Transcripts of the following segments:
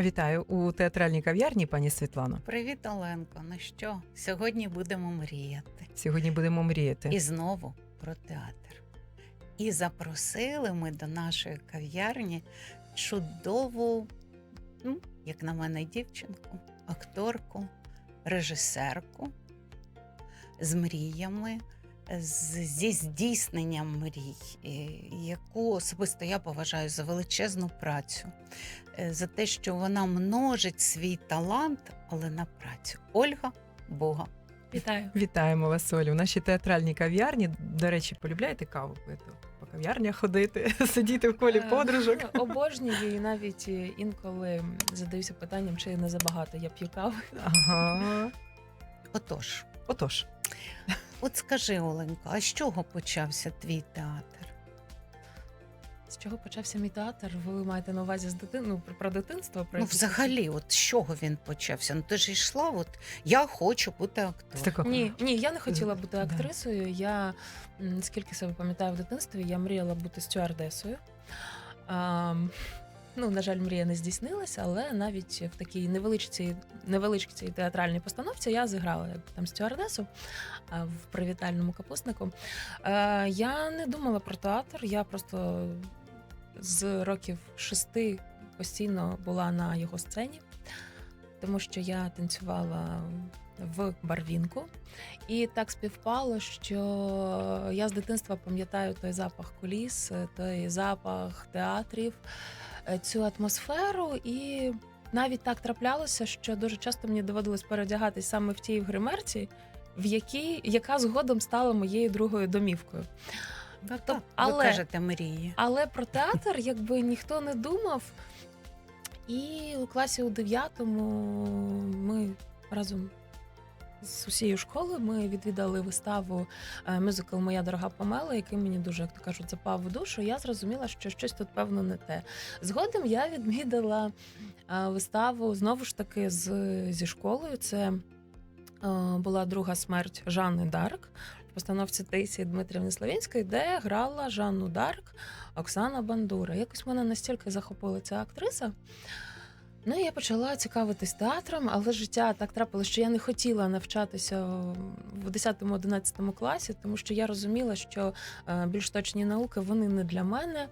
Вітаю у театральній кав'ярні, пані Світлано. Привіт, Оленко. Ну що, сьогодні будемо мріяти. Сьогодні будемо мріяти. І знову про театр. І запросили ми до нашої кав'ярні чудову, ну, як на мене, дівчинку, акторку, режисерку з мріями, зі здійсненням мрій, яку особисто я поважаю за величезну працю, за те, що вона множить свій талант, але на працю. Ольга Бога. Вітаю. Вітаємо вас, Олю. У нашій театральній кав'ярні. До речі, полюбляєте каву пити? По кав'ярнях ходити, сидіти в колі Е, подружок. Обожнюю і навіть е, інколи задаюся питанням, чи не забагато я п'ю кави. Ага. Отож, Отож, от скажи, Оленко, а з чого почався твій театр? З чого почався мій театр? Ви маєте на увазі з дитин... ну, про- про дитинство? Про Ну, якісь взагалі, от з чого він почався? Ну ти ж йшла, от я хочу бути актором. Ні, ні, я не хотіла бути Да. актрисою. Я м, скільки себе пам'ятаю в дитинстві, я мріяла бути стюардесою. А, ну, на жаль, мрія не здійснилася, але навіть в такій невеличкій, невеличкій театральній постановці я зіграла там стюардесу а, в привітальному капустнику. Е, я не думала про театр, я просто з років шести постійно була на його сцені, тому що я танцювала в барвінку. І так співпало, що я з дитинства пам'ятаю той запах куліс, той запах театрів, е, цю атмосферу. І навіть так траплялося, що дуже часто мені доводилось переодягатись саме в тій гримерці, в якій яка згодом стала моєю другою домівкою. Ну, так, ви але- кажете мрії. Але про театр якби ніхто не думав. І у класі у дев'ятому ми разом з усією школою ми відвідали виставу е, мюзикл Моя дорога Памела, який мені дуже, як то кажуть, запав у душу. Я зрозуміла, що щось тут певно не те. Згодом я відвідала е, виставу знову ж таки з, зі школою. Це е, була друга смерть Жанни Дарк постановці Таїсії Дмитрівни Славінської, де грала Жанну Дарк Оксана Бандура. Якось мене настільки захопила ця актриса. Ну, я почала цікавитись театром, але життя так трапило, що я не хотіла навчатися в 10-11 класі, тому що я розуміла, що е, більш точні науки вони не для мене.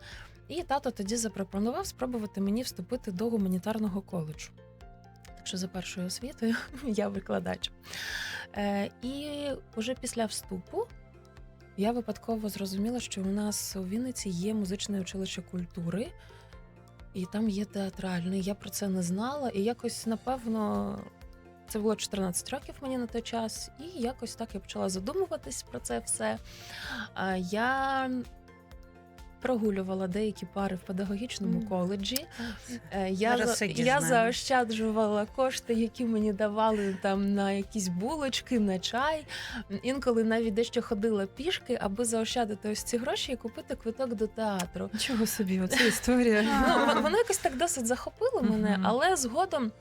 І тато тоді запропонував спробувати мені вступити до гуманітарного коледжу. Що за першою освітою я викладач. Е, і вже після вступу я випадково зрозуміла, що у нас у Вінниці є музичне училище культури, і там є театральний. Я про це не знала. І якось, напевно, це було 14 років мені на той час, і якось так я почала задумуватись про це все. Я прогулювала деякі пари в педагогічному коледжі. Е, Я, за, я заощаджувала кошти, які мені давали там на якісь булочки, на чай. Інколи навіть дещо ходила пішки, аби заощадити ось ці гроші і купити квиток до театру. Нічого собі, оця історія. Ну, воно якось так досить захопило мене, але згодом.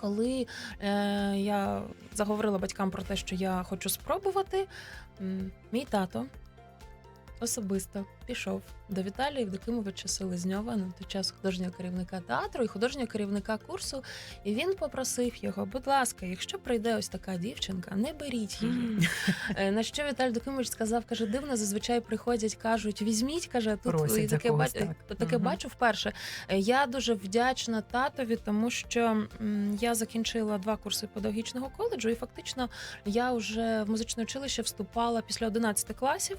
Коли е, я заговорила батькам про те, що я хочу спробувати, мій тато особисто пішов до Віталія Євдокимовича Селезньова на той час художнього керівника театру і художнього керівника курсу. І він попросив його, будь ласка, якщо прийде ось така дівчинка, не беріть її. Е, На що Віталій Докимович сказав, каже, дивно, зазвичай приходять, кажуть, візьміть, каже, тут Просять таке, когось, бач- так. таке Мгм. бачу вперше. Е, Я дуже вдячна татові, тому що я закінчила два курси педагогічного коледжу, і фактично я вже в музичне училище вступала після 11 класів.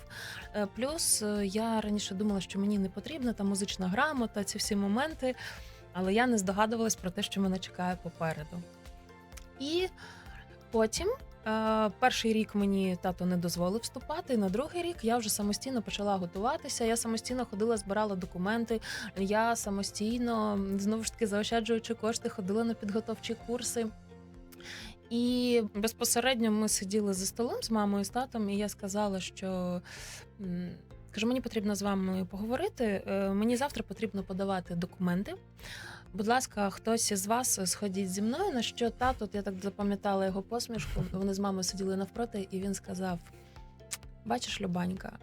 Е, Плюс е, раніше думала, що мені не потрібна та музична грамота, ці всі моменти, але я не здогадувалась про те, що мене чекає попереду. І потім. е, Перший рік мені тато не дозволив вступати. На другий рік я вже самостійно почала готуватися. Я самостійно ходила, збирала документи. Я самостійно, знову ж таки, заощаджуючи кошти, ходила на підготовчі курси. І безпосередньо ми сиділи за столом з мамою з татом, і я сказала, що кажу, мені потрібно з вами поговорити. е, Мені завтра потрібно подавати документи. Будь ласка, хтось із вас сходіть зі мною. На що тато, я так запам'ятала його посмішку. Вони з мамою сиділи навпроти, і він сказав: Бачиш, Любанька,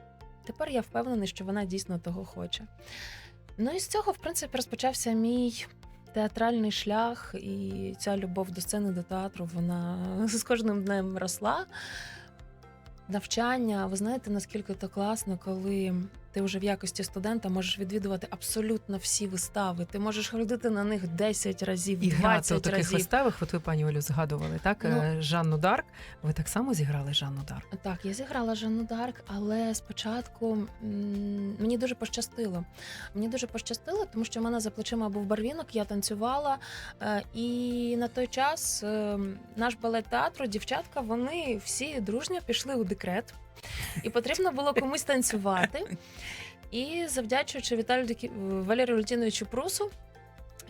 тепер я впевнений, що вона дійсно того хоче. Ну і з цього, в принципі, розпочався мій театральний шлях і ця любов до сцени, до театру, вона з кожним днем росла. Навчання, ви знаєте, наскільки це класно, коли ти вже в якості студента можеш відвідувати абсолютно всі вистави. Ти можеш ходити на них 10 разів, І грати у таких разів. виставах, от ви пані Олю згадували, так? Ну. Е, Жанну Дарк. Ви так само зіграли Жанну Дарк? Так, я зіграла Жанну Дарк, але спочатку мені дуже пощастило. Мені дуже пощастило, тому що в мене за плечима був барвінок, я танцювала. е, І на той час е, наш балет театру, дівчатка, вони всі дружньо пішли у декрет, і потрібно було комусь танцювати. І завдячуючи Віталію Дакі- Валерію Лютіновичу Прусу.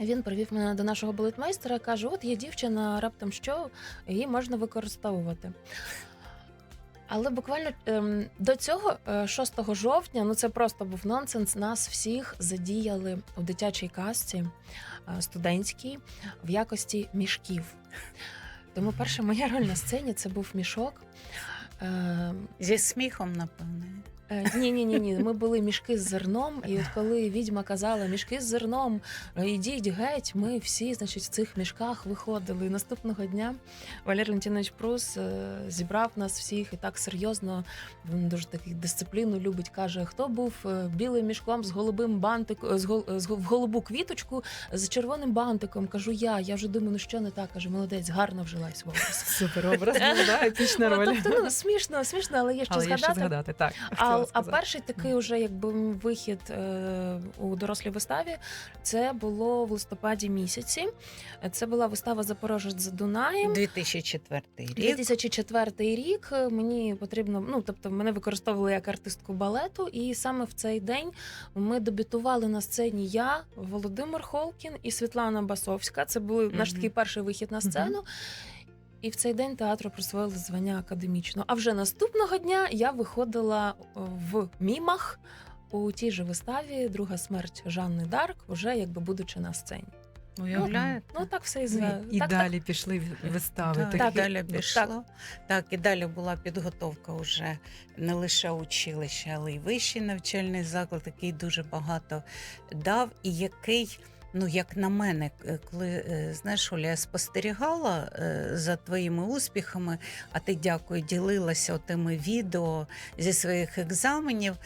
Він привів мене до нашого балетмейстера, каже: от є дівчина, раптом що її можна використовувати. Але буквально ем, до цього, е, 6 жовтня, ну це просто був нонсенс. Нас всіх задіяли у дитячій касті е, студентській в якості мішків. Тому перша моя роль на сцені це був мішок. Е, Зі сміхом, напевне. Ні, ні, ні, ні. Ми були мішки з зерном, і от коли відьма казала мішки з зерном, е, ідіть геть, ми всі, значить, в цих мішках виходили. І наступного дня Валерій Лентінович Прус е, зібрав нас всіх і так серйозно. Він дуже такий дисципліну любить. каже: хто був е, білим мішком з голубим бантиком, з, гол, з в голубу квіточку з червоним бантиком. Кажу я. Я вже думаю, ну що не так. каже, молодець, гарно вжилась в образ. Супер образ, ну, да, епічна Ну, роль. Тобто, ну смішно, смішно, але є що Але є що згадати. згадати, так. А, хотіла а перший такий уже якби вихід е, у дорослій виставі це було в листопаді місяці. Це була вистава Запорожець за Дунаєм. 2004 рік. 2004 рік мені потрібно, ну тобто мене використовували як артистку балету, і саме в цей день ми дебютували на сцені я, Володимир Холкін і Світлана Басовська. Це був наш такий перший вихід на сцену. І в цей день театру присвоїли звання академічного. А вже наступного дня я виходила е, в мімах у тій же виставі Друга смерть Жанни Дарк, вже якби будучи на сцені. Уявляєте? Ну так все і Ну, за і, так, далі пішли вистави. Так. Так, далі так. пішло. Так. і далі була підготовка вже не лише училище, але й вищий навчальний заклад, який дуже багато дав, і який. Ну, як на мене, коли е, знаєш, Оля, я спостерігала е, за твоїми успіхами, а ти дякую, ділилася тими відео зі своїх екзаменів.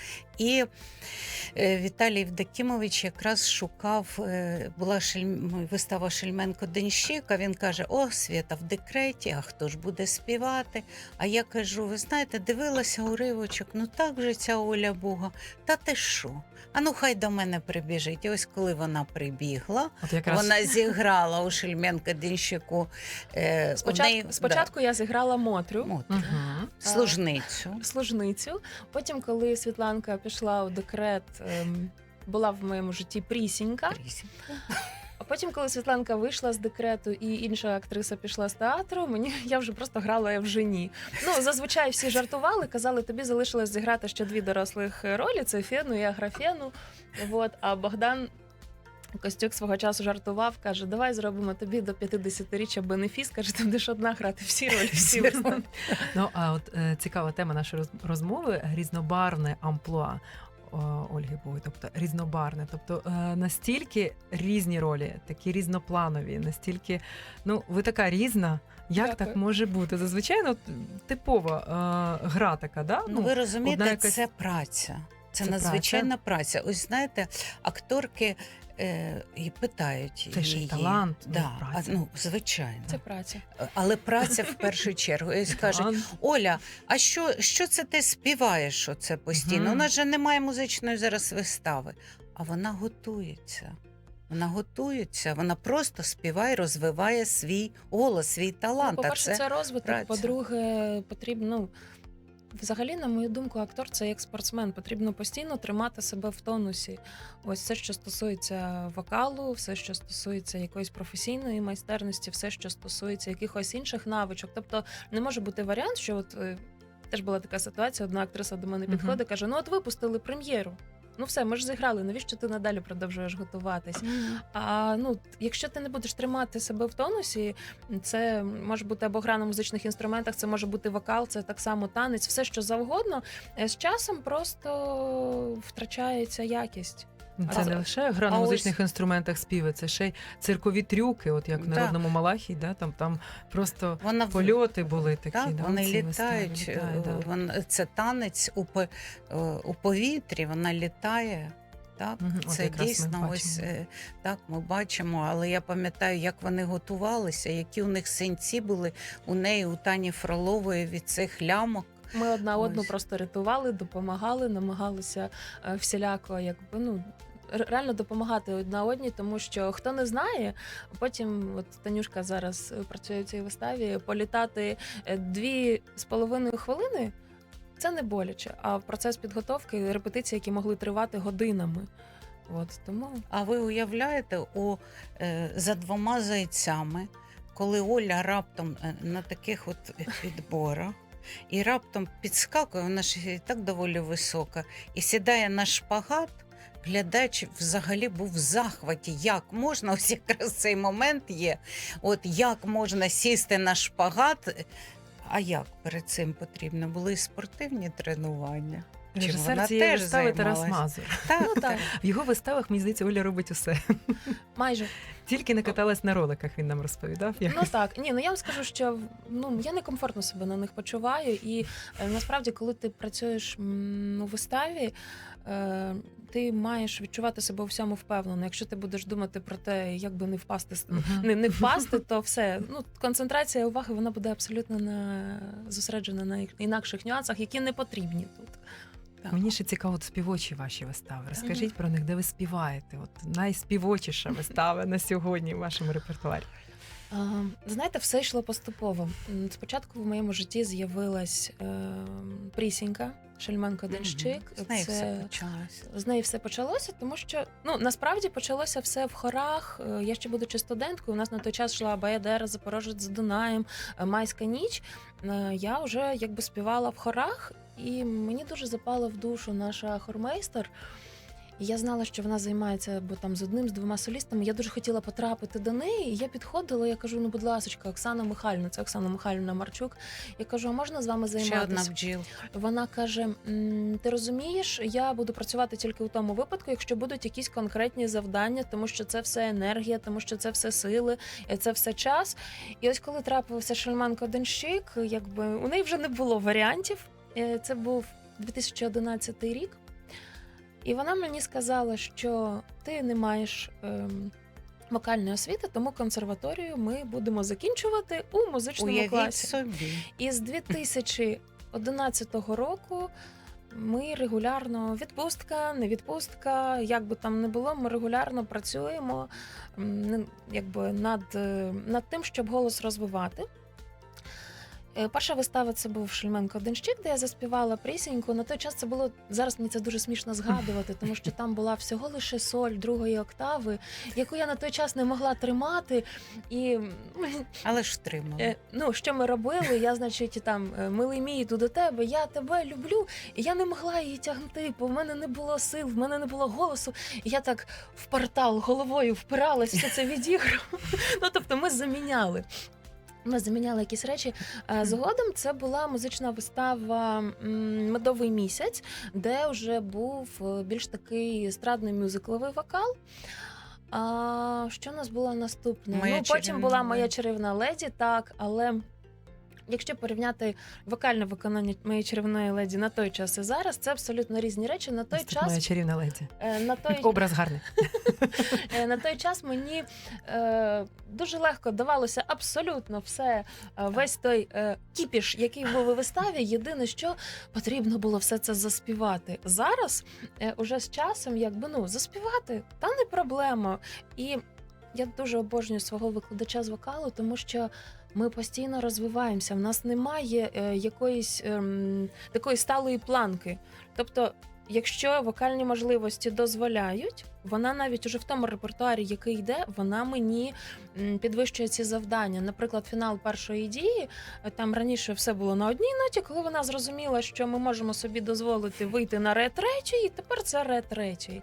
І е, Віталій Євдокімович якраз шукав, е, була вистава Шельменко Денщика. Він каже: О, Свята в декреті, а хто ж буде співати? А я кажу: ви знаєте, дивилася уривочок, ну так же ця Оля Бога. Та ти що? А ну хай до мене прибіжить. І ось коли вона прибігла, От якраз вона зіграла у Шельменка Денщику. Е, Спочатку, неї- спочатку я зіграла Мотрю. да, от, Мгм. служницю. служницю. Потім, коли Світланка пішла у декрет, ем, була в моєму житті прісінька. А потім, коли Світланка вийшла з декрету і інша актриса пішла з театру, мені я вже просто грала в жені. Ну зазвичай всі жартували, казали, тобі залишилось зіграти ще дві дорослих ролі: це Фену і Аграфену. Вот. А Богдан. Костюк свого часу жартував, каже: давай зробимо тобі до 50-річчя бенефіс. Каже, ти будеш одна грати всі ролі, всі. Ну а от е, цікава тема нашої роз- розмови різнобарне амплуа. о, Ольги Бой, тобто різнобарне, тобто е, настільки різні ролі, такі різнопланові, настільки ну ви така різна. Як Дякую. так може бути? Зазвичай ну, типова е, гра така, да? Ну, ви розумієте, якась- це праця. Це, Це надзвичайна праця. Ось знаєте, акторки е, і питають Це ж її. талант, ну, да, а, праця. ну, звичайно. Це праця. Але праця в першу чергу. І скажуть, Талант. Оля, а що, що це ти співаєш оце постійно? Мгм. У нас же немає музичної зараз вистави. А вона готується. Вона готується, вона просто співає, розвиває свій голос, свій талант. Ну, а по-перше, це, розвиток. праця. По-друге, потрібно. Ну, взагалі, на мою думку, актор це як спортсмен. Потрібно постійно тримати себе в тонусі. Ось все, що стосується вокалу, все, що стосується якоїсь професійної майстерності, все, що стосується якихось інших навичок. Тобто не може бути варіант, що от е, теж була така ситуація. Одна актриса до мене підходить, каже: Ну, от випустили прем'єру. Ну, все, ми ж зіграли. Навіщо ти надалі продовжуєш готуватись? А ну, якщо ти не будеш тримати себе в тонусі, це може бути або гра на музичних інструментах, це може бути вокал, це так само танець, все що завгодно. е, З часом просто втрачається якість. Це не лише гра на а ось- музичних інструментах співи, це ще й циркові трюки, от як в Да. народному Малахі, да, там, там просто Вона польоти були такі. Так, да, вони літають. е, літають, да. Вон, це танець у, по- е, у повітрі, вона літає. Так, от це ми дійсно бачимо. ось е, так ми бачимо. Але я пам'ятаю, як вони готувалися, які у них синці були у неї, у Тані Фролової від цих лямок. Ми одна одну Ось. просто рятували, допомагали, намагалися е, всіляко, якби ну. Реально допомагати одна одній, тому що хто не знає, потім от Танюшка зараз е, працює в цій виставі. Політати е, дві з половиною хвилини це не боляче. А процес підготовки, репетиції, які могли тривати годинами. От тому А ви уявляєте, у, е, за двома зайцями, коли Оля раптом е, на таких от підборах і раптом підскакує, вона ж і так доволі висока, і сідає на шпагат. Глядач взагалі був в захваті. Як можна, ось якраз цей момент є. От як можна сісти на шпагат? А як перед цим потрібно? Були спортивні тренування. Чим Режисер вона теж вистави Тарас? Мазур. Так, Ну, так. В його виставах, мені здається, Оля робить усе. майже Тільки не каталась на роликах, він нам розповідав. Ну так, ні, ну я вам скажу, що ну я некомфортно себе на них почуваю, і е, насправді, коли ти працюєш у виставі, ти маєш відчувати себе у всьому впевнено. Якщо ти будеш думати про те, як би не впасти не, не впасти, то все. Ну концентрація уваги вона буде абсолютно на зосереджена на інакших нюансах, які не потрібні тут. Так. Мені ще цікаво от співочі ваші вистави. Розкажіть про них, де ви співаєте. От найспівочіша вистава на сьогодні в вашому репертуарі. Знаєте, все йшло поступово. Спочатку в моєму житті з'явилась е, Прісінька, Шельменко Денщик. З неї Це- все почалося. з неї все почалося, тому що ну насправді почалося все в хорах. Е, Я ще будучи студенткою, у нас на той час йшла Баядера, Запорожець з Дунаєм, е, Майська ніч. Е, Я вже якби співала в хорах, і мені дуже запала в душу наша хормейстер. І я знала, що вона займається бо там з одним, з двома солістами. Я дуже хотіла потрапити до неї. І я підходила, я кажу: ну, будь ласка, Оксана Михайлівна, це Оксана Михайлівна Марчук. Я кажу, а можна з вами Ще одна бджіл. Вона каже: Ти розумієш, я буду працювати тільки у тому випадку, якщо будуть якісь конкретні завдання, тому що це все енергія, тому що це все сили, і це все час. І ось коли трапився Шельманко Денщик, якби у неї вже не було варіантів. Е, Це був 2011 рік. І вона мені сказала, що ти не маєш. Ем, Вокальної освіти, тому консерваторію ми будемо закінчувати у музичному Уявіть класі. собі. І з 2011 року ми регулярно відпустка, не відпустка, як би там не було, ми регулярно працюємо м, не- якби над, е, над тим, щоб голос розвивати. Е, Перша вистава це був Шельменко Денщик, де я заспівала прісіньку. На той час це було зараз мені це дуже смішно згадувати, тому що там була всього лише соль другої октави, яку я на той час не могла тримати. І Але ж втримали. Е, ну, що ми робили? Я, значить, там е, милий мій, йду до тебе, я тебе люблю. І я не могла її тягнути, бо в мене не було сил, в мене не було голосу. І я так в портал головою впиралась, все це відіграв. Ну тобто, ми заміняли. Ми заміняли якісь речі. Е, Згодом це була музична вистава Медовий місяць, де вже був е, більш такий естрадний мюзикловий вокал. А що у нас було наступне? Моя ну, потім чарівна була моя чарівна леді, так, але. Якщо порівняти вокальне виконання моєї чарівної леді на той час і зараз, це абсолютно різні речі. На той Ось тут моя час чарівна леді. е, на той Образ гарний. Е, на той час мені е, дуже легко давалося абсолютно все, е, весь той е, кіпіш, який був у виставі. Єдине, що потрібно було все це заспівати. Зараз, е, уже з часом, якби ну заспівати, та не проблема. І я дуже обожнюю свого викладача з вокалу, тому що. Ми постійно розвиваємося. В нас немає е, якоїсь ем, такої сталої планки. Тобто, якщо вокальні можливості дозволяють, вона навіть уже в тому репертуарі, який йде, вона мені підвищує ці завдання. Наприклад, фінал першої дії е, там раніше все було на одній ноті, коли вона зрозуміла, що ми можемо собі дозволити вийти на ре третій, тепер це ре третій.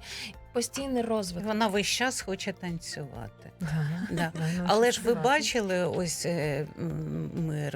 Постійний розвиток. Вона весь час хоче танцювати. Ага. Да. Да, ну, Але ж ви бачили, ось е, ми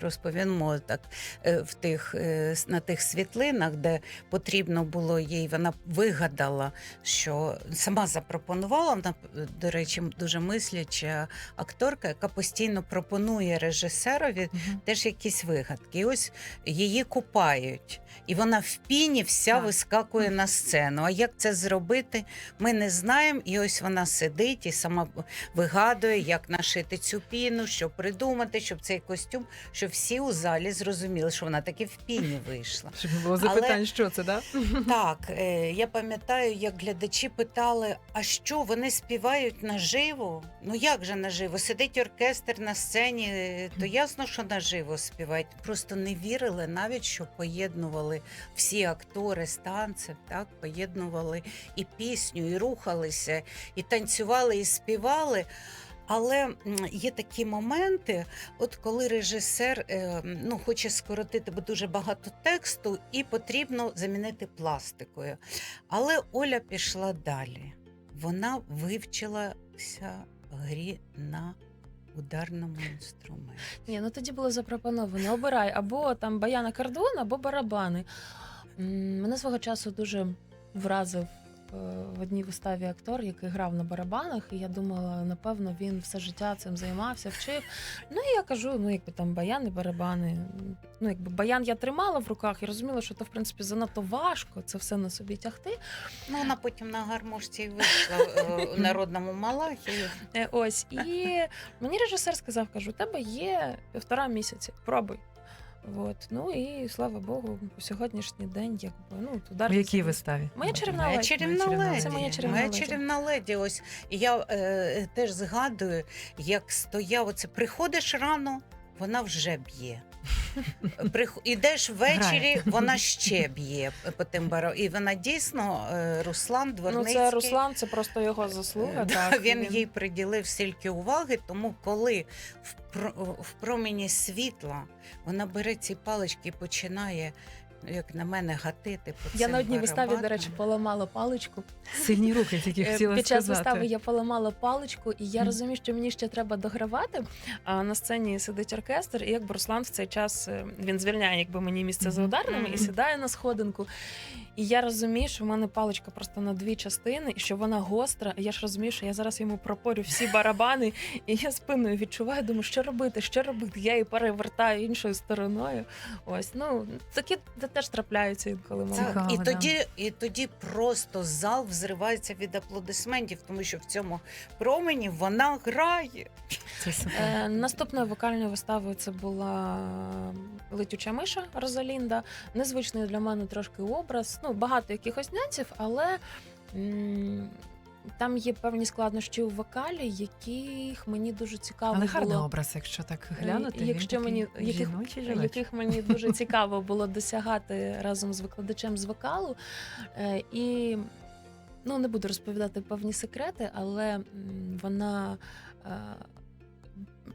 розповімо так е, в тих е, на тих світлинах, де потрібно було їй, вона вигадала, що сама запропонувала. Вона, до речі, дуже мисляча акторка, яка постійно пропонує режисерові Мгм. теж якісь вигадки. І ось її купають, і вона в піні вся Так. вискакує на сцену. А як це зробити, ми не знаємо. І ось вона сидить і сама вигадує, як нашити цю піну, що придумати, щоб цей костюм, щоб всі у залі зрозуміли, що вона таки в піні вийшла. Щоб було запитань, що це, да? Так, е, я пам'ятаю, як глядачі питали: а що вони співають наживо? Ну як же наживо? Сидить оркестр на сцені, е, то ясно, що наживо співають. Просто не вірили навіть, що поєднували всі актори з танцем, так поєднували і пісню, і рухалися, і танцювали, і співали. Але є такі моменти, от коли режисер е, ну, хоче скоротити, бо дуже багато тексту, і потрібно замінити пластикою. Але Оля пішла далі. Вона вивчилася грі на ударному інструменті. Ні, ну тоді було запропоновано. Обирай або там баяна кордон, або барабани. Мене свого часу дуже вразив в одній виставі актор, який грав на барабанах, і я думала, напевно, він все життя цим займався, вчив. Ну і я кажу: ну, якби там баяни, барабани. Ну, якби баян я тримала в руках і розуміла, що то, в принципі, занадто важко це все на собі тягти. Ну, вона потім на гармошці вийшла е, у народному малахі. Е, Ось і мені режисер сказав: кажу, у тебе є півтора місяці, пробуй. От. Ну і слава Богу, сьогоднішній день, якби ну У якій виставі? Моя чарівна Моя леді. чарівна Моя леді. Це моя чарівна Моя леді. чарівна леді. Ось і я е, теж згадую, як стояв оце. Приходиш рано, вона вже б'є. Ідеш ввечері, вона ще б'є по тим баро. І вона дійсно Руслан Руслан Ну, це Руслан, це просто його заслуга. Е, так, він їй приділив стільки уваги, тому коли в промені світла вона бере ці палички і починає, як на мене, гатити по Я на одній виставі, до речі, поламала паличку. Сильні руки, тільки Е, хотіла Під час сказати. вистави я поламала паличку, і я Мгм. розумію, що мені ще треба догравати. А на сцені сидить оркестр, і якби Руслан в цей час е, він звільняє якби мені місце за Мгм. ударними і Мгм. сідає на сходинку. І я розумію, що в мене паличка просто на дві частини, і що вона гостра. І я ж розумію, що я зараз йому пропорю всі барабани, і я спиною відчуваю, думаю, що робити, що робити. Я її перевертаю іншою стороною. Ось ну такі теж трапляються інколи моменти. Так, і тоді, і тоді просто зал взривається від аплодисментів, тому що в цьому промені вона грає. Це супер. Е, наступною вокальною виставою це була летюча миша Розалінда. Незвичний для мене трошки образ. Ну, багато якихось нюансів, але м, там є певні складнощі у вокалі, яких мені дуже цікаво Але гарний було. образ, якщо так глянути. він якщо такий мені- яких- жіночий, яких мені дуже цікаво було досягати разом з викладачем з вокалу. Е, І ну, не буду розповідати певні секрети, але вона е,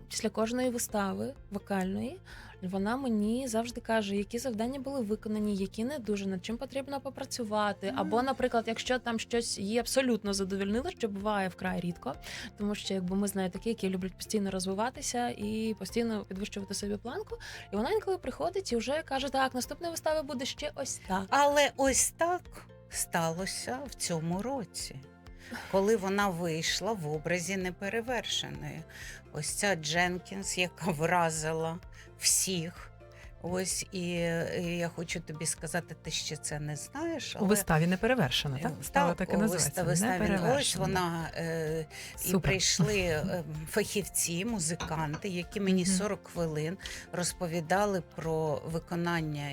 після кожної вистави вокальної. Вона мені завжди каже, які завдання були виконані, які не дуже, над чим потрібно попрацювати. Або, наприклад, якщо там щось її абсолютно задовольнило, що буває вкрай рідко, тому що якби ми знаємо такі, які люблять постійно розвиватися і постійно підвищувати собі планку. І вона інколи приходить і вже каже: так, наступна вистава буде ще ось так. Але ось так сталося в цьому році, коли вона вийшла в образі неперевершеної. Ось ця Дженкінс, яка вразила всіх. Ось і, і я хочу тобі сказати, ти ще це не знаєш. У виставі не перевершена, так? Вистава так і називається. виставі- не Ось вона е, і прийшли е, фахівці, музиканти, які мені Мгм. 40 хвилин розповідали про виконання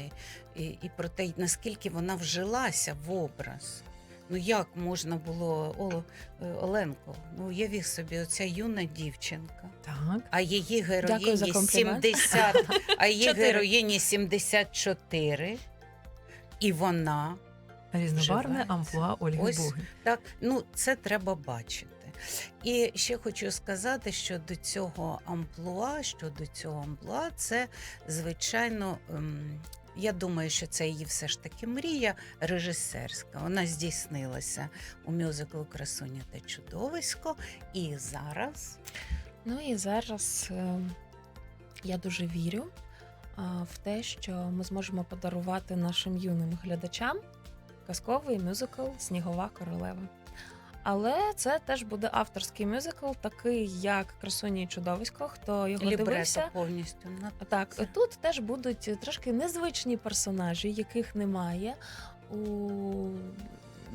і, і про те, наскільки вона вжилася в образ. Ну як можна було О, е, Оленко? Ну уяві собі, оця юна дівчинка. Так. А її героїні 70, а її героїні 74, і вона Різнобарне амплуа Ольги Ось. Буги. Так, ну це треба бачити. І ще хочу сказати, що до цього амплуа, що до цього амплуа, це звичайно. Я думаю, що це її все ж таки мрія режисерська. Вона здійснилася у мюзиклу Красуня та чудовисько. І зараз Ну і зараз е, я дуже вірю в те, що ми зможемо подарувати нашим юним глядачам казковий мюзикл Снігова королева. Але це теж буде авторський мюзикл, такий як Красуні і чудовисько. Хто його Лібрето дивився? повністю. Так, тут теж будуть трошки незвичні персонажі, яких немає у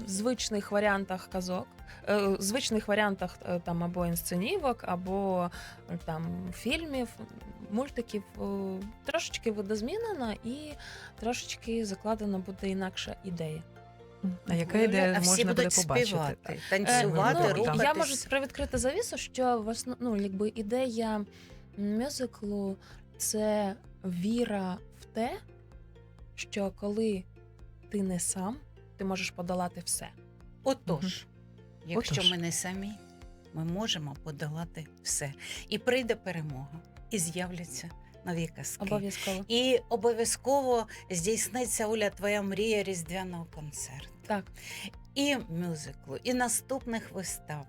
звичних варіантах казок, е, звичних варіантах е, там або інсценівок, або е, там фільмів, мультиків. Трошечки видозмінена і трошечки закладена буде інакша ідея. А яка ідея а всі можна буде будуть побачити? співати, Е, танцювати, ну, ну, рухатись. я можу привідкрити завісу, що в основ... ну, якби ідея мюзиклу це віра в те, що коли ти не сам, ти можеш подолати все. Отож, якщо Отож. ми не самі, ми можемо подолати все. І прийде перемога, і з'являться нові казки. Обов'язково. І обов'язково здійсниться Оля, твоя мрія різдвяного концерту. Так. І мюзиклу, і наступних вистав,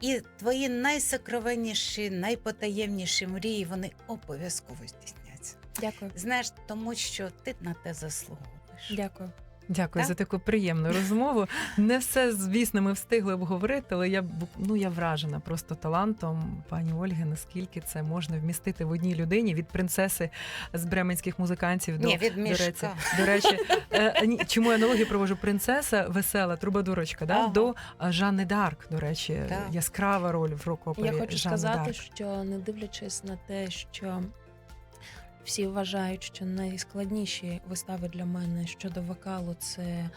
і твої найсокровенніші, найпотаємніші мрії, вони обов'язково здійсняться. Дякую. Знаєш, тому що ти на те заслуговуєш. Дякую. Дякую Так? за таку приємну розмову. Не все, звісно, ми встигли обговорити, але я ну я вражена просто талантом пані Ольги. Наскільки це можна вмістити в одній людині від принцеси з бременських музикантів до Ні, від до речі, мішка. до речі, е, чому я аналогію провожу принцеса, весела трубадурочка, да? Ага. до Жанни Дарк. До речі, Так. яскрава роль в рок-опері Я хочу Жанни сказати, Дарк. що не дивлячись на те, що всі вважають, що найскладніші вистави для мене щодо вокалу це е,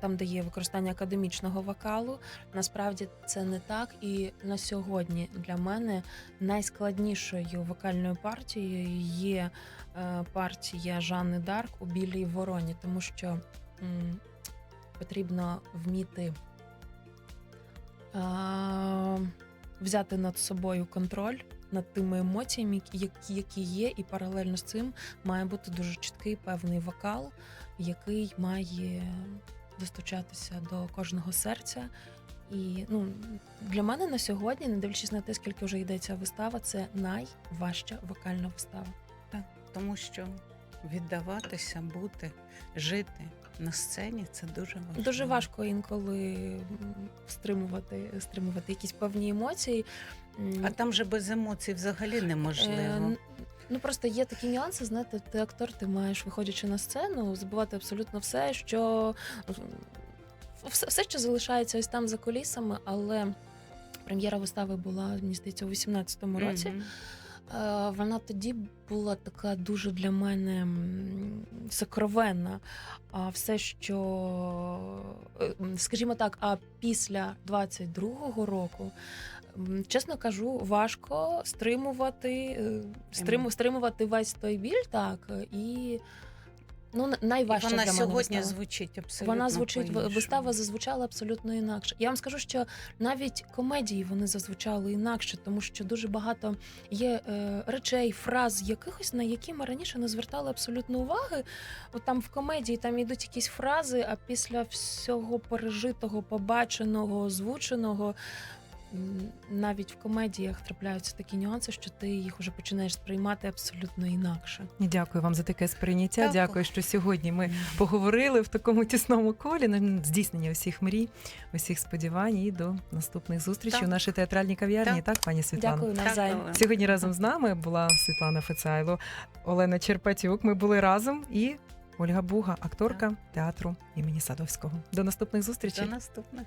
там, де є використання академічного вокалу. Насправді це не так. І на сьогодні для мене найскладнішою вокальною партією є е, партія Жанни Дарк у Білій вороні, тому що потрібно вміти. взяти над собою контроль над тими емоціями, які, які є, і паралельно з цим має бути дуже чіткий певний вокал, який має достучатися до кожного серця. І ну, для мене на сьогодні, не дивлячись на те, скільки вже йдеться вистава, це найважча вокальна вистава. Тому що віддаватися, бути, жити на сцені це дуже важливо. Дуже важко інколи стримувати, стримувати якісь певні емоції. А там же без емоцій взагалі Е, неможливо. Ну просто є такі нюанси, знаєте, ти актор, ти маєш, виходячи на сцену, забувати абсолютно все, що все, все, що залишається ось там за кулісами, але прем'єра вистави була, мені здається, у 18-му році. Мгм. Е, Вона тоді була така дуже для мене сокровенна. А все, що, е, скажімо так, а після 22-го року, чесно кажу, важко стримувати, е, стрим, стримувати весь той біль, так, і ну, на- І вона для мене сьогодні вистава. звучить абсолютно Вона звучить, по-іншому. вистава зазвучала абсолютно інакше. Я вам скажу, що навіть комедії вони зазвучали інакше, тому що дуже багато є е, речей, фраз якихось, на які ми раніше не звертали абсолютно уваги. От там в комедії там йдуть якісь фрази, а після всього пережитого, побаченого, озвученого. Навіть в комедіях трапляються такі нюанси, що ти їх вже починаєш сприймати абсолютно інакше. Дякую вам за таке сприйняття. Дякую. Дякую, що сьогодні ми поговорили в такому тісному колі на здійснення усіх мрій, усіх сподівань і до наступних зустрічей Так. у нашій театральній кав'ярні. Так, пані Світлано? Дякую навзаєм. Сьогодні разом з нами була Світлана Фецайло, Олена Черпатюк. Ми були разом і Ольга Буга, акторка театру імені Садовського. До наступних зустрічей. До наступних.